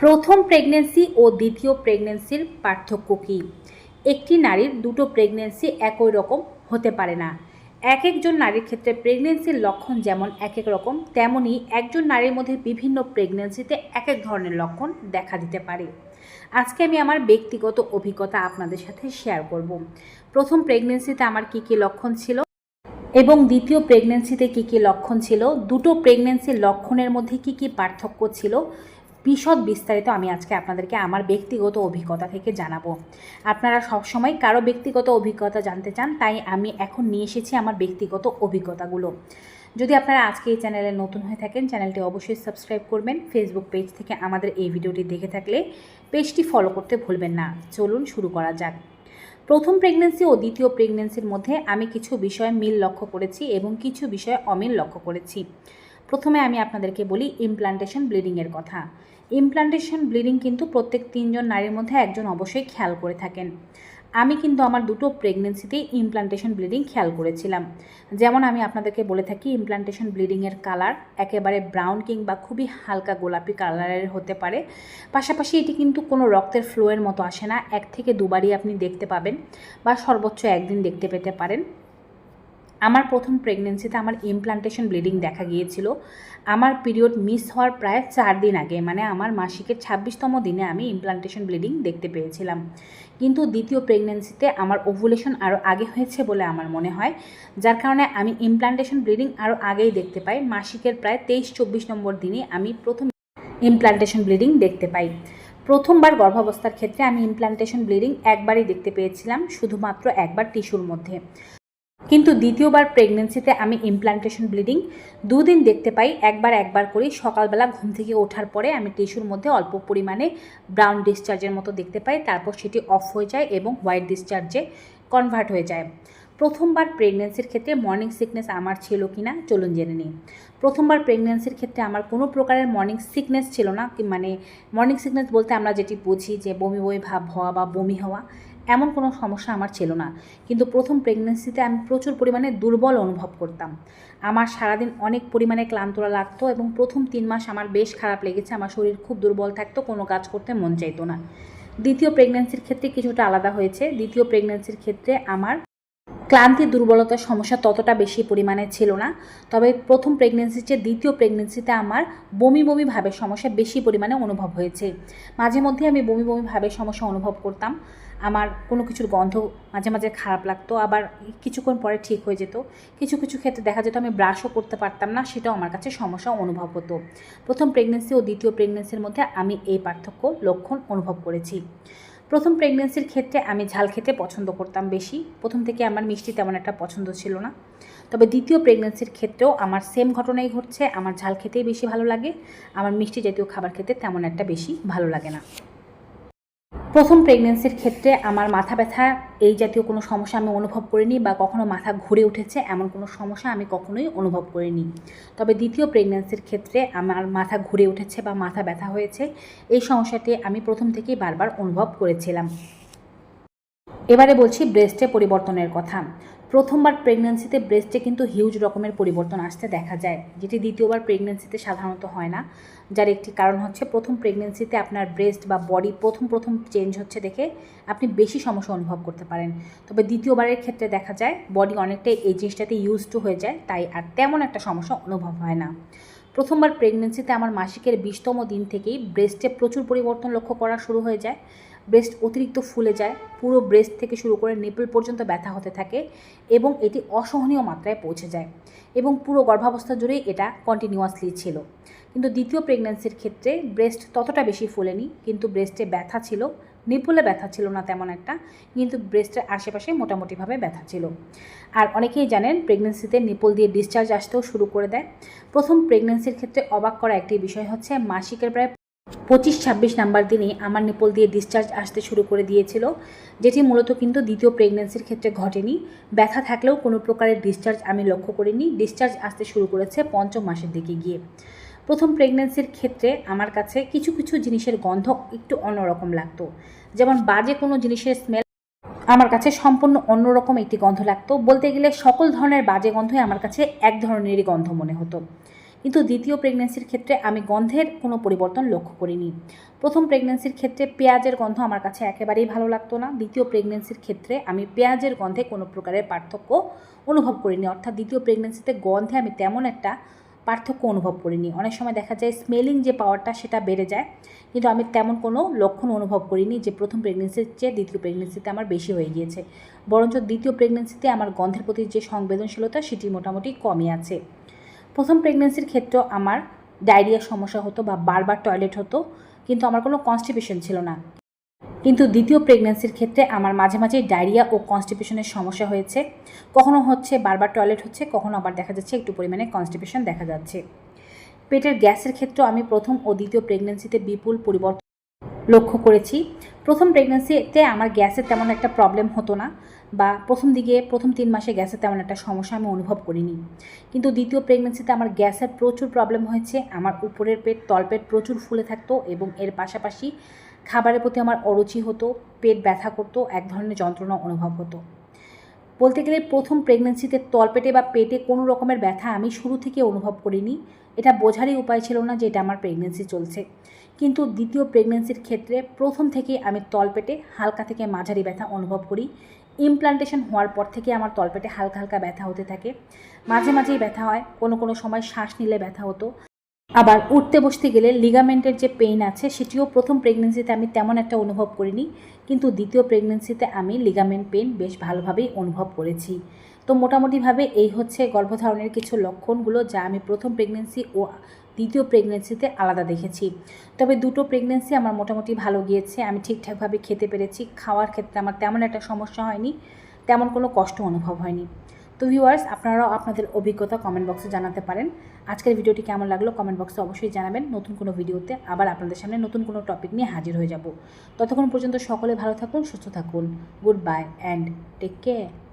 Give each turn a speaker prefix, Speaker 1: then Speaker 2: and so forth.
Speaker 1: প্রথম প্রেগনেন্সি ও দ্বিতীয় প্রেগনেন্সির পার্থক্য কী? একটি নারীর দুটো প্রেগনেন্সি একই রকম হতে পারে না। এক একজন নারীর ক্ষেত্রে প্রেগনেন্সির লক্ষণ যেমন এক এক রকম তেমনই একজন নারীর মধ্যে বিভিন্ন প্রেগনেন্সিতে এক এক ধরনের লক্ষণ দেখা দিতে পারে। আজকে আমি আমার ব্যক্তিগত অভিজ্ঞতা আপনাদের সাথে শেয়ার করব। প্রথম প্রেগনেন্সিতে আমার কী কী লক্ষণ ছিল এবং দ্বিতীয় প্রেগনেন্সিতে কী কী লক্ষণ ছিল? দুটো প্রেগনেন্সির লক্ষণের মধ্যে কী কী পার্থক্য ছিল? বিশদ বিস্তারিত আমি আজকে আপনাদেরকে আমার ব্যক্তিগত অভিজ্ঞতা থেকে জানাব। আপনারা সবসময় কারও ব্যক্তিগত অভিজ্ঞতা জানতে চান, তাই আমি এখন নিয়ে এসেছি আমার ব্যক্তিগত অভিজ্ঞতাগুলো। যদি আপনারা আজকে এই চ্যানেলে নতুন হয়ে থাকেন, চ্যানেলটি অবশ্যই সাবস্ক্রাইব করবেন, ফেসবুক পেজ থেকে আমাদের এই ভিডিওটি দেখে থাকলে পেজটি ফলো করতে ভুলবেন না। চলুন শুরু করা যাক। প্রথম প্রেগনেন্সি ও দ্বিতীয় প্রেগনেন্সির মধ্যে আমি কিছু বিষয়ে মিল লক্ষ্য করেছি এবং কিছু বিষয়ে অমিল লক্ষ্য করেছি। প্রথমে আমি আপনাদেরকে বলি ইমপ্লান্টেশন ব্লিডিংয়ের কথা। ইমপ্লান্টেশন ব্লিডিং কিন্তু প্রত্যেক তিনজন নারীর মধ্যে একজন অবশ্যই খেয়াল করে থাকেন। আমি কিন্তু আমার দুটো প্রেগনেন্সিতেই ইমপ্লান্টেশন ব্লিডিং খেয়াল করেছিলাম। যেমন আমি আপনাদেরকে বলে থাকি ইমপ্লান্টেশন ব্লিডিংয়ের কালার একেবারে ব্রাউন কিংবা খুবই হালকা গোলাপি কালারের হতে পারে। পাশাপাশি এটি কিন্তু কোনো রক্তের ফ্লোয়ের মতো আসে না। এক থেকে দুবারই আপনি দেখতে পাবেন বা সর্বোচ্চ একদিন দেখতে পেতে পারেন। আমার প্রথম প্রেগনেন্সিতে আমার ইমপ্লান্টেশন ব্লিডিং দেখা গিয়েছিল। আমার পিরিয়ড মিস হওয়ার প্রায় চার দিন আগে মানে আমার মাসিকের ছাব্বিশতম দিনে আমি ইমপ্লান্টেশন ব্লিডিং দেখতে পেয়েছিলাম। কিন্তু দ্বিতীয় প্রেগনেন্সিতে আমার ওভুলেশন আরও আগে হয়েছে বলে আমার মনে হয়, যার কারণে আমি ইমপ্লান্টেশন ব্লিডিং আরও আগেই দেখতে পাই। মাসিকের প্রায় তেইশ চব্বিশ নম্বর দিনে আমি প্রথম ইমপ্লান্টেশন ব্লিডিং দেখতে পাই। প্রথমবার গর্ভাবস্থার ক্ষেত্রে আমি ইমপ্লান্টেশন ব্লিডিং একবারই দেখতে পেয়েছিলাম, শুধুমাত্র একবার টিস্যুর মধ্যে। কিন্তু দ্বিতীয়বার প্রেগনেন্সিতে আমি ইমপ্লান্টেশন ব্লিডিং দুদিন দেখতে পাই, একবার একবার করেই সকালবেলা ঘুম থেকে ওঠার পরে আমি টিস্যুর মধ্যে অল্প পরিমাণে ব্রাউন ডিসচার্জের মতো দেখতে পাই, তারপর সেটি অফ হয়ে যায় এবং হোয়াইট ডিসচার্জে কনভার্ট হয়ে যায়। প্রথমবার প্রেগনেন্সির ক্ষেত্রে মর্নিং সিকনেস আমার ছিল কি না চলুন জেনে নিই। প্রথমবার প্রেগনেন্সির ক্ষেত্রে আমার কোনো প্রকারের মর্নিং সিকনেস ছিল না মানে মর্নিং সিকনেস বলতে আমরা যেটি বুঝি যে বমি বমি ভাব হওয়া বা বমি হওয়া এমন কোনো সমস্যা আমার ছিল না। কিন্তু প্রথম প্রেগনেন্সিতে আমি প্রচুর পরিমাণে দুর্বল অনুভব করতাম। আমার সারাদিন অনেক পরিমাণে ক্লান্তরা লাগতো এবং প্রথম তিন মাস আমার বেশ খারাপ লেগেছে। আমার শরীর খুব দুর্বল থাকতো, কোনো কাজ করতে মন চাইতো না। দ্বিতীয় প্রেগনেন্সির ক্ষেত্রে কিছুটা আলাদা হয়েছে। দ্বিতীয় প্রেগনেন্সির ক্ষেত্রে আমার ক্লান্তি, দুর্বলতার সমস্যা ততটা বেশি পরিমাণে ছিল না। তবে প্রথম প্রেগনেন্সির চেয়ে দ্বিতীয় প্রেগনেন্সিতে আমার বমি বমি ভাবের সমস্যা বেশি পরিমাণে অনুভব হয়েছে। মাঝে মধ্যে আমি বমি বমি ভাবের সমস্যা অনুভব করতাম। আমার কোনো কিছুর গন্ধ মাঝে মাঝে খারাপ লাগতো, আবার কিছুক্ষণ পরে ঠিক হয়ে যেত। কিছু কিছু ক্ষেত্রে দেখা যেত আমি ব্রাশও করতে পারতাম না, সেটাও আমার কাছে সমস্যা অনুভব হতো। প্রথম প্রেগনেন্সি ও দ্বিতীয় প্রেগনেন্সির মধ্যে আমি এই পার্থক্য, লক্ষণ অনুভব করেছি। প্রথম প্রেগনেন্সির ক্ষেত্রে আমি ঝাল খেতে পছন্দ করতাম বেশি। প্রথম থেকে আমার মিষ্টি তেমন একটা পছন্দ ছিল না। তবে দ্বিতীয় প্রেগনেন্সির ক্ষেত্রেও আমার সেম ঘটনাই ঘটছে। আমার ঝাল খেতেই বেশি ভালো লাগে, আমার মিষ্টি জাতীয় খাবার খেতে তেমন একটা বেশি ভালো লাগে না। প্রথম প্রেগনেন্সির ক্ষেত্রে আমার মাথা ব্যথা, এই জাতীয় কোনো সমস্যা আমি অনুভব করিনি বা কখনো মাথা ঘুরে উঠেছে এমন কোনো সমস্যা আমি কখনোই অনুভব করিনি। তবে দ্বিতীয় প্রেগনেন্সির ক্ষেত্রে আমার মাথা ঘুরে উঠেছে বা মাথা ব্যথা হয়েছে, এই সমস্যাটি আমি প্রথম থেকেই বারবার অনুভব করেছিলাম। এবারে বলছি ব্রেস্টে পরিবর্তনের কথা। প্রথমবার প্রেগন্যান্সিতে ব্রেস্টে কিন্তু হিউজ রকমের পরিবর্তন আসতে দেখা যায়, যেটি দ্বিতীয়বার প্রেগন্যান্সিতে সাধারণত হয় না, যার একটি কারণ হচ্ছে প্রথম প্রেগনেন্সিতে আপনার ব্রেস্ট বা বডি প্রথম প্রথম চেঞ্জ হচ্ছে দেখে আপনি বেশি সমস্যা অনুভব করতে পারেন। তবে দ্বিতীয়বারের ক্ষেত্রে দেখা যায় বডি অনেকটাই এই জিনিসটাতে ইউজ টু হয়ে যায়, তাই আর তেমন একটা সমস্যা অনুভব হয় না। প্রথমবার প্রেগনেন্সিতে আমার মাসিকের বিশতম দিন থেকেই ব্রেস্টে প্রচুর পরিবর্তন লক্ষ্য করা শুরু হয়ে যায়। ব্রেস্ট অতিরিক্ত ফুলে যায়, পুরো ব্রেস্ট থেকে শুরু করে নিপল পর্যন্ত ব্যথা হতে থাকে এবং এটি অসহনীয় মাত্রায় পৌঁছে যায় এবং পুরো গর্ভাবস্থা জুড়েই এটা কন্টিনিউয়াসলি ছিল। কিন্তু দ্বিতীয় প্রেগনেন্সির ক্ষেত্রে ব্রেস্ট ততটা বেশি ফুলেনি, কিন্তু ব্রেস্টে ব্যথা ছিল নিপুলে ব্যথা ছিল না তেমন একটা, কিন্তু ব্রেস্টের আশেপাশে মোটামুটিভাবে ব্যথা ছিল। আর অনেকেই জানেন প্রেগনেন্সিতে নিপল দিয়ে ডিসচার্জ আসতেও শুরু করে দেয়। প্রথম প্রেগনেন্সির ক্ষেত্রে অবাক করা একটি বিষয় হচ্ছে, মাসিকের প্রায় পঁচিশ ছাব্বিশ নাম্বার দিনে আমার নিপল দিয়ে ডিসচার্জ আসতে শুরু করে দিয়েছিল, যেটি মূলত কিন্তু দ্বিতীয় প্রেগনেন্সির ক্ষেত্রে ঘটেনি। ব্যথা থাকলেও কোনো প্রকারের ডিসচার্জ আমি লক্ষ্য করিনি। ডিসচার্জ আসতে শুরু করেছে পঞ্চম মাসের দিকে গিয়ে। প্রথম প্রেগনেন্সির ক্ষেত্রে আমার কাছে কিছু কিছু জিনিসের গন্ধ একটু অন্যরকম লাগতো। যেমন বাজে কোনো জিনিসের স্মেল আমার কাছে সম্পূর্ণ অন্যরকম একটি গন্ধ লাগতো। বলতে গেলে সকল ধরনের বাজে গন্ধই আমার কাছে এক ধরনেরই গন্ধ মনে হতো। কিন্তু দ্বিতীয় প্রেগনেন্সির ক্ষেত্রে আমি গন্ধের কোনো পরিবর্তন লক্ষ্য করিনি। প্রথম প্রেগনেন্সির ক্ষেত্রে পেঁয়াজের গন্ধ আমার কাছে একেবারেই ভালো লাগতো না। দ্বিতীয় প্রেগনেন্সির ক্ষেত্রে আমি পেঁয়াজের গন্ধে কোনো প্রকারের পার্থক্য অনুভব করিনি। অর্থাৎ দ্বিতীয় প্রেগনেন্সিতে গন্ধে আমি তেমন একটা পার্থক্য অনুভব করিনি। অনেক সময় দেখা যায় স্মেলিং যে পাওয়ারটা সেটা বেড়ে যায়। কিন্তু আমি তেমন কোনো লক্ষণ অনুভব করিনি যে প্রথম প্রেগনেন্সির চেয়ে দ্বিতীয় প্রেগনেন্সিতে আমার বেশি হয়ে গিয়েছে। বরঞ্চ দ্বিতীয় প্রেগনেন্সিতে আমার গন্ধের প্রতি যে সংবেদনশীলতা, সেটি মোটামুটি কমই আছে। প্রথম প্রেগনেন্সির ক্ষেত্রেও আমার ডায়রিয়ার সমস্যা হতো বা বারবার টয়লেট হতো, কিন্তু আমার কোনো কনস্টিপেশন ছিল না। কিন্তু দ্বিতীয় প্রেগন্যান্সির ক্ষেত্রে আমার মাঝে মাঝে ডায়রিয়া ও কনস্টিপেশনের সমস্যা হয়েছে। কখনো হচ্ছে বারবার টয়লেট হচ্ছে, কখনো আবার দেখা যাচ্ছে একটু পরিমাণে কনস্টিপেশন দেখা যাচ্ছে। পেটের গ্যাসের ক্ষেত্রে আমি প্রথম ও দ্বিতীয় প্রেগনেন্সিতে বিপুল পরিবর্তন লক্ষ্য করেছি। প্রথম প্রেগনেন্সিতে আমার গ্যাসের তেমন একটা প্রবলেম হতো না। বা প্রথম দিকে প্রথম তিন মাসে গ্যাসের তেমন একটা সমস্যা আমি অনুভব করিনি। কিন্তু দ্বিতীয় প্রেগনেন্সিতে আমার গ্যাসের প্রচুর প্রবলেম হয়েছে, আমার উপরের পেট, তলপেট প্রচুর ফুলে থাকতো এবং এর পাশাপাশি খাবারের প্রতি আমার অরুচি হতো, পেট ব্যথা করতো, এক ধরনের যন্ত্রণা অনুভব হতো। বলতে গেলে প্রথম প্রেগনেন্সিতে তলপেটে বা পেটে কোনো রকমের ব্যথা আমি শুরু থেকে অনুভব করিনি, এটা বোঝারই উপায় ছিল না যে এটা আমার প্রেগনেন্সি চলছে। কিন্তু দ্বিতীয় প্রেগনেন্সির ক্ষেত্রে প্রথম থেকে আমি তলপেটে হালকা থেকে মাঝারি ব্যথা অনুভব করি ইমপ্লান্টেশন হওয়ার পর থেকে আমার তলপেটে হালকা হালকা ব্যথা হতে থাকে। মাঝে মাঝেই ব্যথা হয়, কোনো কোনো সময় শ্বাস নিলে ব্যথা হতো। আবার উঠতে বসতে গেলে লিগামেন্টের যে পেইন আছে, সেটিও প্রথম প্রেগনেন্সিতে আমি তেমন একটা অনুভব করিনি। কিন্তু দ্বিতীয় প্রেগনেন্সিতে আমি লিগামেন্ট পেইন বেশ ভালোভাবেই অনুভব করেছি। তো মোটামুটিভাবে এই হচ্ছে গর্ভধারণের কিছু লক্ষণগুলো যা আমি প্রথম প্রেগনেন্সি ও দ্বিতীয় প্রেগনেন্সিতে আলাদা দেখেছি। তবে দুটো প্রেগনেন্সি আমার মোটামুটি ভালো গিয়েছে, আমি ঠিকঠাকভাবে খেতে পেরেছি, খাওয়ার ক্ষেত্রে আমার তেমন একটা সমস্যা হয়নি, তেমন কোনো কষ্ট অনুভব হয়নি। তো ভিউয়ার্স আপনারাও আপনাদের অভিজ্ঞতা কমেন্ট বক্সে জানাতে পারেন। আজকের ভিডিওটি কেমন লাগল কমেন্ট বক্সে অবশ্যই জানাবেন। নতুন কোনো ভিডিওতে আবার আপনাদের সামনে নতুন কোনো টপিক নিয়ে হাজির হয়ে যাব। ততক্ষণ পর্যন্ত সকলে ভালো থাকুন, সুস্থ থাকুন। Goodbye and take care